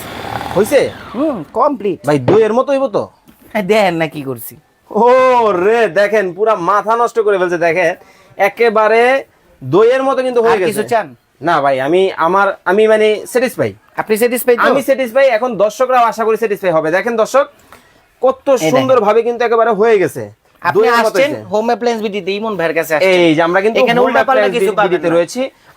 হয়েছে হুম কমপ্লিট ভাই দইয়ের মতো হইব তো? হ্যাঁ দেখেন না কি করছি। ও রে দেখেন পুরা মাথা নষ্ট করে ফেলছে দেখেন। একেবারে দইয়ের মতো কিন্তু হয়ে গেছে কিছু চান? না ভাই আমি আমার আমি মানে স্যাটিসফাই আপনি স্যাটিসফাইড আমি স্যাটিসফাই এখন দর্শকরাও আশা করি স্যাটিসফাই হবে। দেখেন দর্শক কত দেখেন। সুন্দর ভাবে কিন্তু একেবারে হয়ে গেছে। আপনি আসছেন হোম অ্যাপ্লায়েন্স বিডিতে ইমন ভাইয়ের কাছে আসছেন। এই যে আমরা কিন্তু এখানে উল্টাপাল্টা কিছু বিডিতে না।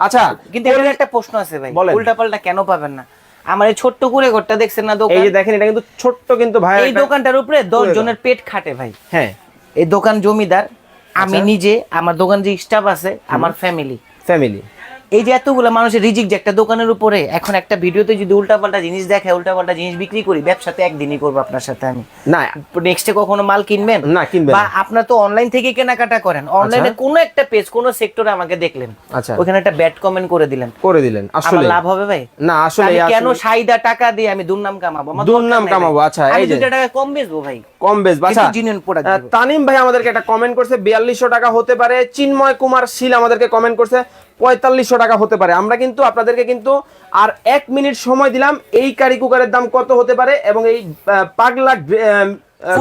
আচ্ছা কিন্তু এর একটা প্রশ্ন আছে ভাই। উল্টাপাল্টা কেন পাবেন না? আমার এই ছোট্ট কুড়ে ঘরটা দেখছেন না এই যে দেখেন এটা কিন্তু ছোট্ট কিন্তু ভাই এই দোকানটার উপরে দশ কুড়ে ঘর। জনের পেট খাটে ভাই। হ্যাঁ। এই দোকান জমিদার আমি আচ্ছা। নিজে আমার দোকান যে স্টাফ আছে আমার ফ্যামিলি ফ্যামিলি এই যে এতগুলো মানুষের রিজিক যে একটা দোকানের উপরে এখন একটা ভিডিওতে যদি উল্টাপাল্টা জিনিস দেখে উল্টাপাল্টা জিনিস বিক্রি করি ব্যবসাতে একদিনই করব আপনার সাথে আমি। না নেক্সটে কখনো মাল কিনবেন? না, কিনবেন বা আপনার তো অনলাইন থেকে কেনাকাটা করেন। অনলাইনে কোনো একটা পেজ কোনো সেক্টরে আমাকে দেখলেন। আচ্ছা। ওখানে একটা ব্যাড কমেন্ট করে দিলেন। করে দিলেন। আসলে লাভ হবে ভাই? না আসলে আমি কেন সাইদা টাকা দিয়ে আমি দুর্নাম কামাবো? দুর্নাম কামাবো, আচ্ছা, এই যে। টাকা কম বেচবো ভাই। কম কিন্তু genuine product আহ, তানিম ভাই আমাদেরকে একটা কমেন্ট করছে বিয়াল্লিশশো টাকা হতে পারে চিন্ময় কুমার শীল আমাদেরকে কমেন্ট করছে। পঁয়তাল্লিশশো টাকা হতে পারে। আমরা কিন্তু আপনাদেরকে কিন্তু আর এক মিনিট সময় দিলাম। এই কারি কুকারের দাম কত হতে পারে এবং এই পাগলা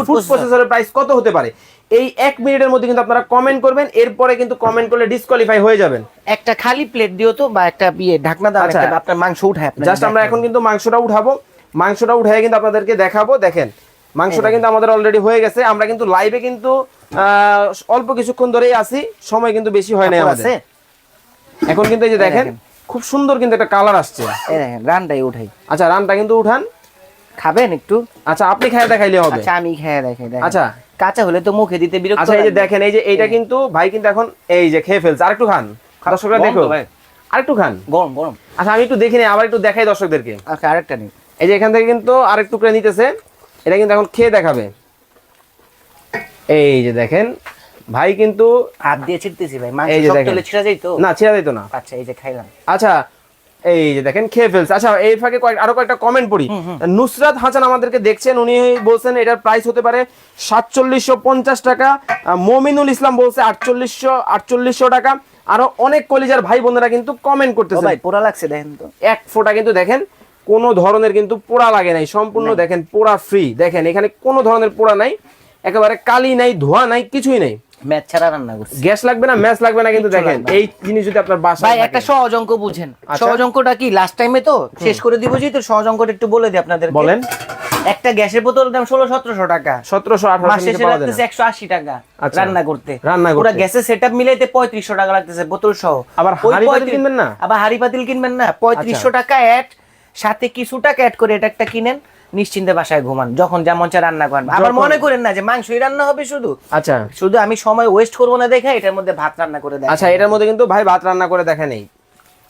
ফুড প্রসেসরের প্রাইস কত হতে পারে? এই এক মিনিটের মধ্যে কিন্তু আপনারা কমেন্ট করবেন। এরপরে কিন্তু কমেন্ট করলে ডিসকোয়ালিফাই হয়ে যাবেন। একটা খালি প্লেট দিও তো বা একটা বিয়ে ঢাকনা দাও আচ্ছা। আপনার মাংস উঠায় জাস্ট আমরা এখন কিন্তু মাংসটা উঠাবো। মাংসটা উঠাই কিন্তু আপনাদেরকে দেখাবো। দেখেন মাংসটা কিন্তু আমাদের অলরেডি হয়ে গেছে। আমরা কিন্তু লাইভে কিন্তু আহ, অল্প কিছুক্ষণ ধরেই আছি। সময় কিন্তু বেশি হয় না আমাদের। এখন কিন্তু এই যে দেখেন। খুব সুন্দর কিন্তু একটা কালার আসছে। এই দেখেন রানটাই উঠাই। আচ্ছা রানটা কিন্তু উঠান। খাবেন একটু? আচ্ছা আপনি খাই দেখাইলে হবে। আচ্ছা আমি খেয়ে দেখাই দেখেন। আচ্ছা। কাঁচা হলে তো মুখে দিতে বিরক্ত আচ্ছা এই যে দেখেন এই যে এইটা কিন্তু ভাই কিন্তু এখন এই যে খেয়ে ফেলছে। আরেকটু খান। দর্শকরা দেখো। আরেকটু খান। গরম গরম। আচ্ছা আমি একটু দেখে আবার একটু দেখাই দর্শকদেরকে। আচ্ছা আরেকটা নেই। এই যে এখান থেকে কিন্তু আরেক টুকরা নিতেছে। এটা কিন্তু এখন খেয়ে দেখাবে। এই যে দেখেন ভাই কিন্তু হাত দিয়ে ছিটতেছি ভাই মাংস শক্ত। হলে ছিঁড়া যাই তো? না ছেড়ে দিত না। আচ্ছা এই যে খাইলাম। আচ্ছা এই যে দেখেন খেয়ে ফেলছে। আচ্ছা এই ফাঁকে কয়েক আরও কয়েকটা কমেন্ট পড়ি। নুসরাত হাসান আমাদেরকে দেখছেন উনি বলছেন এটার প্রাইস হতে পারে সাতচল্লিশশো পঞ্চাশ টাকা। মমিনুল ইসলাম বলছে আটচল্লিশশো আটচল্লিশশো টাকা। আরও অনেক কলিজার ভাই বোনেরা কিন্তু কমেন্ট করতেছে ভাই পোড়া লাগছে দেখেন তো। এক ফোঁটা কিন্তু দেখেন কোনো ধরনের কিন্তু পোড়া লাগে নাই। সম্পূর্ণ দেখেন পোড়া ফ্রি দেখেন এখানে কোনো ধরনের পোড়া নাই। একেবারে কালি নাই ধোয়া নাই কিছুই নাই। ম্যাচ ছাড়া রান্না করছি। গ্যাস লাগবে না ম্যাচ লাগবে না কিন্তু দেখেন এই জিনিস যদি আপনার বাসায় ভাই একটা সহজ অঙ্ক বুঝেন। আচ্ছা। সহজ অঙ্কটা কি? লাস্ট টাইমে তো শেষ করে দিব যেহেতু সহজ অঙ্কটা একটু বলে দিই আপনাদের বলেন। একটা গ্যাসের বোতলের দাম ষোলো সতেরোশো টাকা। সতেরোশো আঠারোশো লাগতেছে একশো আশি টাকা আচ্ছা। রান্না করতে। রান্না পুরো গ্যাসের সেট আপ মিলাইতে পঁয়ত্রিশশো টাকা লাগতেছে বোতল সহ আবার পাতিল কিনবেন না? আবার হাড়ি পাতিল কিনবেন না পঁয়ত্রিশশো আচ্ছা। টাকা অ্যাড সাথে কিছু টাকা অ্যাড করে এটা একটা কিনেন। নিশ্চিন্তে বাসায় ঘুমান যখন যেমন চা রান্না করেন। আবার মনে করেন না যে মাংসই রান্না হবে শুধু। আচ্ছা। শুধু আমি সময় ওয়েস্ট করব না দেখে এটার মধ্যে ভাত রান্না করে দেয়। আচ্ছা এটার মধ্যে কিন্তু ভাই ভাত রান্না করে দেখা নেই।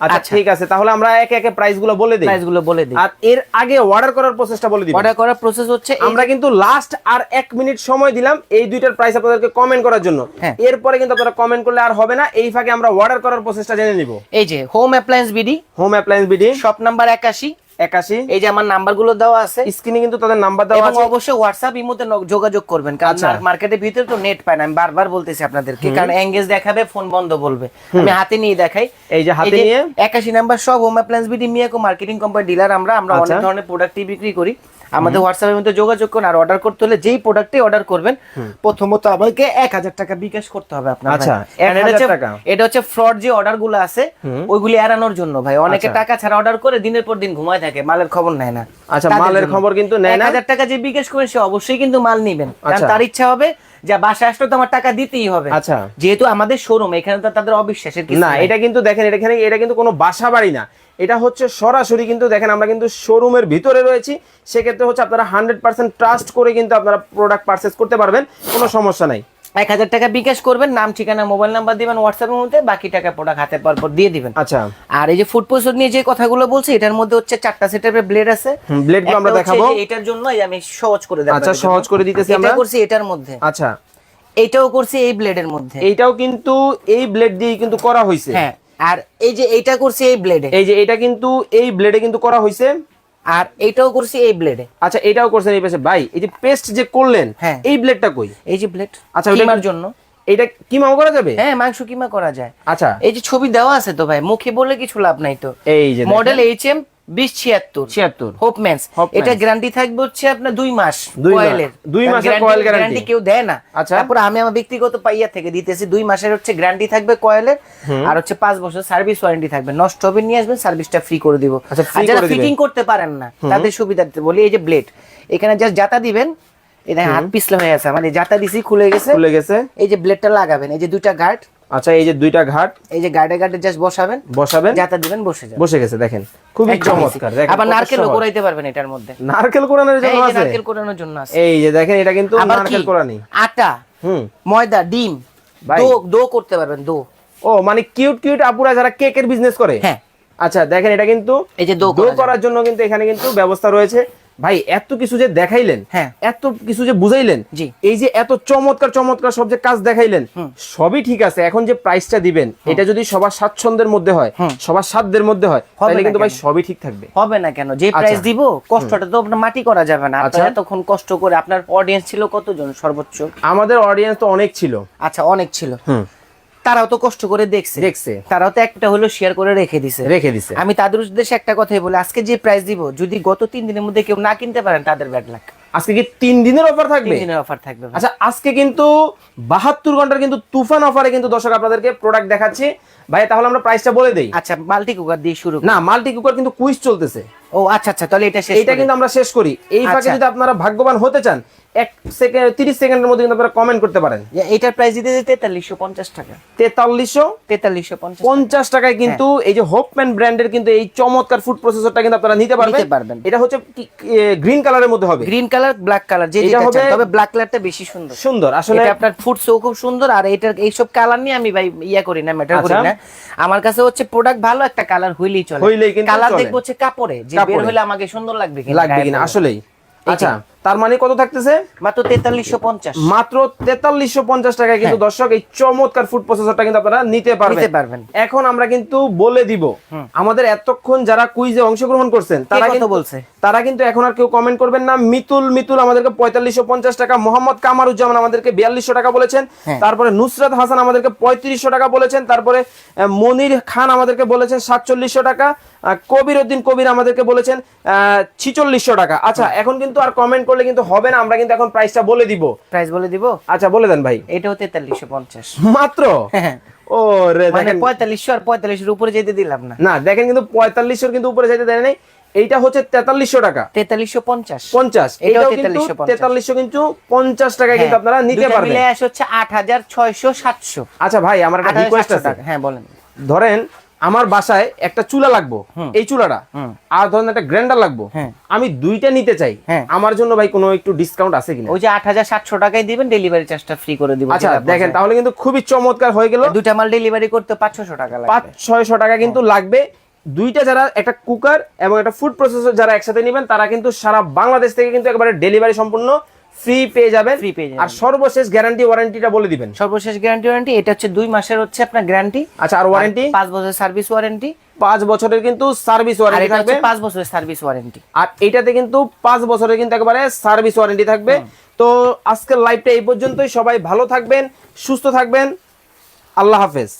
আচ্ছা আচ্ছা। ঠিক আছে তাহলে আমরা একে একে প্রাইসগুলো বলে দিই। প্রাইসগুলো বলে দিই। আর এর আগে অর্ডার করার প্রসেসটা বলে দিই অর্ডার করার প্রসেস হচ্ছে আমরা কিন্তু লাস্ট আর এক মিনিট সময় দিলাম এই দুইটার প্রাইস আপনাদেরকে কমেন্ট করার জন্য। হ্যাঁ। এরপরে কিন্তু আপনারা কমেন্ট করলে আর হবে না। এই ফাঁকে আমরা অর্ডার করার প্রসেসটা জেনে নিব। এই যে home appliance BD home appliance BD shop number একাশি। একাশি। এই যে আমার নাম্বারগুলো দেওয়া আছে। স্ক্রিনে কিন্তু তাদের নাম্বার দেওয়া আছে। অবশ্যই হোয়াটসঅ্যাপ ইমোতে যোগাযোগ করবেন। কারণ আচ্ছা। মার্কেটের ভিতরে তো নেট পায় না। আমি বারবার বলতেছি আপনাদেরকে। কারণ এঙ্গেজ দেখাবে ফোন বন্ধ বলবে। আমি হাতে নিয়ে দেখাই। এই যে হাতে নিয়ে। একাশি নাম্বার সব home appliance BD Miyako marketing company dealer আমরা। আমরা অনেক আচ্ছা। ধরনের প্রোডাক্টই বিক্রি করি। আমাদের হোয়াটসঅ্যাপের মধ্যে যোগাযোগ করুন আর অর্ডার করতে হলে যেই প্রোডাক্টই অর্ডার করবেন প্রথমত আমাকে এক হাজার টাকা বিকাশ করতে হবে আপনার আচ্ছা, এটা 1000 হচ্ছে- টাকা। এটা হচ্ছে ফ্রড যে অর্ডারগুলো আছে ওইগুলি এড়ানোর জন্য ভাই। অনেকে আচ্ছা। টাকা ছাড়া অর্ডার করে দিনের পর দিন ঘুমায় থাকে মালের খবর নেয় না। আচ্ছা, মালের খবর কিন্তু নেয় না? হাজার টাকা যে বিকাশ করে সে অবশ্যই কিন্তু মাল নিবেন। কারণ আচ্ছা। তার ইচ্ছা হবে যে বাসায় আসলে তো আমার টাকা দিতেই হবে। আচ্ছা। যেহেতু আমাদের শোরুম এখানে তো তাদের অবিশ্বাসের কিছু না এটা কিন্তু দেখেন এটা এখানে এটা কিন্তু কোনো বাসা বাড়ি না। এটা হচ্ছে সরাসরি কিন্তু দেখেন আমরা কিন্তু শোরুমের ভিতরে রয়েছি। সেক্ষেত্রে হচ্ছে আপনারা হান্ড্রেড পার্সেন্ট ট্রাস্ট করে কিন্তু আপনারা প্রোডাক্ট পারচেস করতে পারবেন কোনো সমস্যা নাই। এক হাজার টাকা বিকাশ করবেন নাম ঠিকানা মোবাইল নাম্বার দিবেন হোয়াটসঅ্যাপের মধ্যে বাকি টাকা প্রোডাক্ট হাতে পর পর দিয়ে দিবেন। আচ্ছা। আর এই যে ফুড প্রসেস নিয়ে যে কথাগুলো বলছি এটার মধ্যে হচ্ছে চারটা সেটের ব্লেড আছে। হুম, blade গুলো আমরা দেখাবো। এটার জন্য আমি সহজ করে দেব আচ্ছা, সহজ করে দিতেছি এটা আমরা। করছি এটার মধ্যে। আচ্ছা। এটাও করছি এই ব্লেডের মধ্যে। এটাও কিন্তু এই ব্লেড দিয়ে কিন্তু করা হয়েছে হ্যাঁ আর এই যে এইটা করছি এই ব্লেডে এই যে এটা কিন্তু এই ব্লেডে কিন্তু করা হয়েছে আর এইটাও করছি এই ব্লেডে আচ্ছা এটাও করছেন এই পাশে। ভাই এই যে পেস্ট যে করলেন হ্যাঁ। এই ব্লেডটা কই? এই যে ব্লেড আচ্ছা, কিমার জন্য? এটা কি মাও করা যাবে? হ্যাঁ মাংস কিমা করা যায়। আচ্ছা। এই যে ছবি দেওয়া আছে তো ভাই মুখে বলে কিছু লাভ নাই তো। এই যে মডেল এইচ এম বিশ ছিয়াত্তর। ছিয়াত্তর। হোপ এটা গ্যারান্টি থাকবে হচ্ছে আপনার দুই মাস কয়েলের দুই মাসের coil guarantee। কেউ দেয় না। আচ্ছা। তারপর আমি আমার ব্যক্তিগত পাইয়া থেকে দিতেছি দুই মাসের হচ্ছে গ্যারান্টি থাকবে কয়েলের আর হচ্ছে পাঁচ বছর সার্ভিস ওয়ারেন্টি থাকবে। নষ্ট হবে নিয়ে আসবেন সার্ভিসটা ফ্রি করে দিব। আচ্ছা, আর যারা ফিটিং করতে পারেন না তাদের সুবিধার্থে বলি এই যে ব্লেড এখানে জাস্ট জাতা দিবেন। দেখেন হাত পিছলে হয়ে আছে। মানে জাতা দিছি খুলে গেছে। খুলে গেছে। এই যে ব্লেডটা লাগাবেন। এই যে দুইটা গার্ড আচ্ছা এই যে দুইটা ঘাট এই যে গার্ডে গার্ডে জাস্ট বসাবেন বসাবেন? জাতা দিবেন বসে যাবে। বসে গেছে দেখেন খুবই চমৎকার দেখেন আবার নারকেলও কোরাইতে পারবেন এটার মধ্যে। নারকেল কোরানোর জন্য আছে? নারকেল কোরানোর জন্য আছে। এই যে দেখেন এটা কিন্তু নারকেল কোরানি আটা হুম। ময়দা ডিম। দো দো করতে পারবেন দো। ও মানে কিউট কিউট আপুরা যারা কেকের বিজনেস করে? হ্যাঁ। আচ্ছা দেখেন এটা কিন্তু এই যে দো করার জন্য কিন্তু এখানে কিন্তু ব্যবস্থা রয়েছে। ভাই এত কিছু যে দেখাইলেন হ্যাঁ। এত কিছু যে বুঝাইলেন জি। এই যে এত চমৎকার চমৎকার সব যে কাজ দেখাইলেন সবই ঠিক আছে। এখন যে প্রাইসটা দিবেন এটা যদি সবার স্বাচ্ছন্দ্যের মধ্যে হয় সবার সাধ্যের মধ্যে হয় তাহলে কিন্তু ভাই সবই ঠিক থাকবে। হবে না কেন? যে প্রাইস দিব কষ্টটা তো আপনার মাটি করা যাবে না। আপনার আচ্ছা। এতক্ষণ কষ্ট করে আপনার অডিয়েন্স ছিল কতজন সর্বোচ্চ? আমাদের অডিয়েন্স তো অনেক ছিল। আচ্ছা অনেক ছিল। হুম। তারাও তো কষ্ট করে দেখছে। দেখছে। তারাও তো একটা হলো শেয়ার করে রেখে দিছে। রেখে দিছে। আমি তাদের উদ্দেশ্যে একটা কথাই বলি আজকে যে প্রাইস দিব যদি গত তিন দিনের মধ্যে কেউ না কিনতে পারেন তাদের ব্যাড লাক আজকে কি তিন দিনের অফার থাকবে? দিনের অফার থাকবে আচ্ছা আজকে কিন্তু বাহাত্তর ঘণ্টার কিন্তু তুফান অফারে কিন্তু দর্শক আপনাদেরকে প্রোডাক্ট দেখাচ্ছি। ভাই তাহলে আমরা প্রাইসটা বলে দেই। আচ্ছা মাল্টি কুকার দিয়ে শুরু না মাল্টি কুকার কিন্তু কুইজ চলতেছে। ও আচ্ছা আচ্ছা তাহলে এটা শেষ করি। কিন্তু আমরা শেষ করি। এই ফাঁকে আচ্ছা। যদি আপনারা ভাগ্যবান হতে চান এক সেকেন্ড তিরিশ সেকেন্ডের মধ্যে কিন্তু আপনারা কমেন্ট করতে পারেন। এটার প্রাইস দিতে দিতে তেতাল্লিশশো পঞ্চাশ টাকা। তেতাল্লিশশো? তেতাল্লিশশো পঞ্চাশ টাকায় কিন্তু এই যে হোপম্যান ব্র্যান্ডের কিন্তু এই চমৎকার ফুড প্রসেসরটা কিন্তু আপনারা নিতে পারবেন। পারবেন। এটা হচ্ছে গ্রিন কালারের মধ্যে হবে। গ্রিন কালার ব্ল্যাক কালার যে এটা হবে- তবে ব্ল্যাক কালারটা বেশি সুন্দর। সুন্দর আসলে এটা আপনার ফুটসও খুব সুন্দর আর এটার এইসব কালার নিয়ে আমি ভাই ইয়া করি না ম্যাটার করি আচ্ছা। না। আমার কাছে হচ্ছে প্রোডাক্ট ভালো একটা কালার হইলেই চলে। কিন্তু কালার দেখব হচ্ছে কাপড়ে যে বের হলে আমাকে সুন্দর লাগবে কিনা লাগবে কিনা আসলেই। আচ্ছা তার মানে কত থাকতেছে? মাত্র তেতাল্লিশশো পঞ্চাশ। মাত্র তেতাল্লিশশো পঞ্চাশ টাকায় কিন্তু দর্শক এই চমৎকার ফুড প্রসেসরটা কিন্তু আপনারা নিতে পারবেন। পারবেন। এখন আমরা কিন্তু বলে দিব আমাদের এতক্ষণ যারা কুইজে অংশগ্রহণ করছেন তারা কিন্তু বলছে? তারা কিন্তু এখন আর কেউ কমেন্ট করবেন না। মিতুল মিতুল আমাদেরকে পঁয়তাল্লিশশো পঞ্চাশ টাকা মোহাম্মদ কামারুজ্জামান আমাদেরকে বিয়াল্লিশশো টাকা বলেছেন হ্যাঁ। তারপরে নুসরাত হাসান আমাদেরকে পঁয়ত্রিশশো টাকা বলেছেন তারপরে মনির খান আমাদেরকে বলেছেন সাতচল্লিশশো টাকা কবির উদ্দিন কবির আমাদেরকে বলেছেন ছিচল্লিশশো টাকা। আচ্ছা এখন কিন্তু আর কমেন্ট করলে কিন্তু হবে না আমরা কিন্তু এখন প্রাইসটা বলে দিব। প্রাইস বলে দিব? আচ্ছা বলে দেন ভাই। এটাও তেতাল্লিশশো পঞ্চাশ। মাত্র? হ্যাঁ। ও রে মানে দেখেন। পঁয়তাল্লিশশো আর পঁয়তাল্লিশের উপরে যেতে দিলাম না। না দেখেন কিন্তু পঁয়তাল্লিশশোর কিন্তু উপরে যাইতে দেয় নাই। এইটা হচ্ছে তেতাল্লিশশো টাকা। তেতাল্লিশশো পঞ্চাশ। পঞ্চাশ। এটাও কিন্তু 4350 তেতাল্লিশশো কিন্তু পঞ্চাশ টাকায় কিন্তু আপনারা নিতে পারবেন। হচ্ছে আট হাজার ছয়শো সাতশো। আচ্ছা ভাই আমার একটা রিকোয়েস্ট আছে। হ্যাঁ বলেন। ধরেন আমার বাসায় একটা চুলা লাগবো। এই চুলাটা। আর ধরেন একটা গ্রাইন্ডার লাগবো। হ্যাঁ। আমি দুইটা নিতে চাই। হ্যাঁ। আমার জন্য ভাই কোনো একটু ডিসকাউন্ট আছে কিনা? ওই যে আট হাজার সাতশো টাকায় দিবেন ডেলিভারি চার্জটা ফ্রি করে দিব। আচ্ছা দেখেন তাহলে কিন্তু খুবই চমৎকার হয়ে গেল। দুইটা মাল ডেলিভারি করতে পাঁচশো টাকা পাঁচ লাগবে ছয়শো টাকা কিন্তু লাগবে। দুইটা যারা একটা কুকার এবং একটা ফুড প্রসেসর যারা একসাথে নেবেন তারা কিন্তু সারা বাংলাদেশ থেকে কিন্তু একেবারে ডেলিভারি সম্পূর্ণ ফ্রি পেয়ে যাবেন। Free পেয়ে আর সর্বশেষ গ্যারান্টি ওয়ারেন্টিটা বলে দিবেন। সর্বশেষ গ্যারান্টি ওয়ারেন্টি এটা হচ্ছে দুই মাসের হচ্ছে আপনার গ্যারান্টি আচ্ছা আর ওয়ারেন্টি পাঁচ বছরের সার্ভিস ওয়ারেন্টি পাঁচ বছরের কিন্তু সার্ভিস ওয়ারেন্টি থাকবে। পাঁচ বছরের সার্ভিস ওয়ারেন্টি আর এটাতে কিন্তু পাঁচ বছরের কিন্তু একেবারে সার্ভিস ওয়ারেন্টি থাকবে। তো আজকের লাইভটা এই পর্যন্তই। সবাই ভালো থাকবেন সুস্থ থাকবেন। আল্লাহ হাফেজ।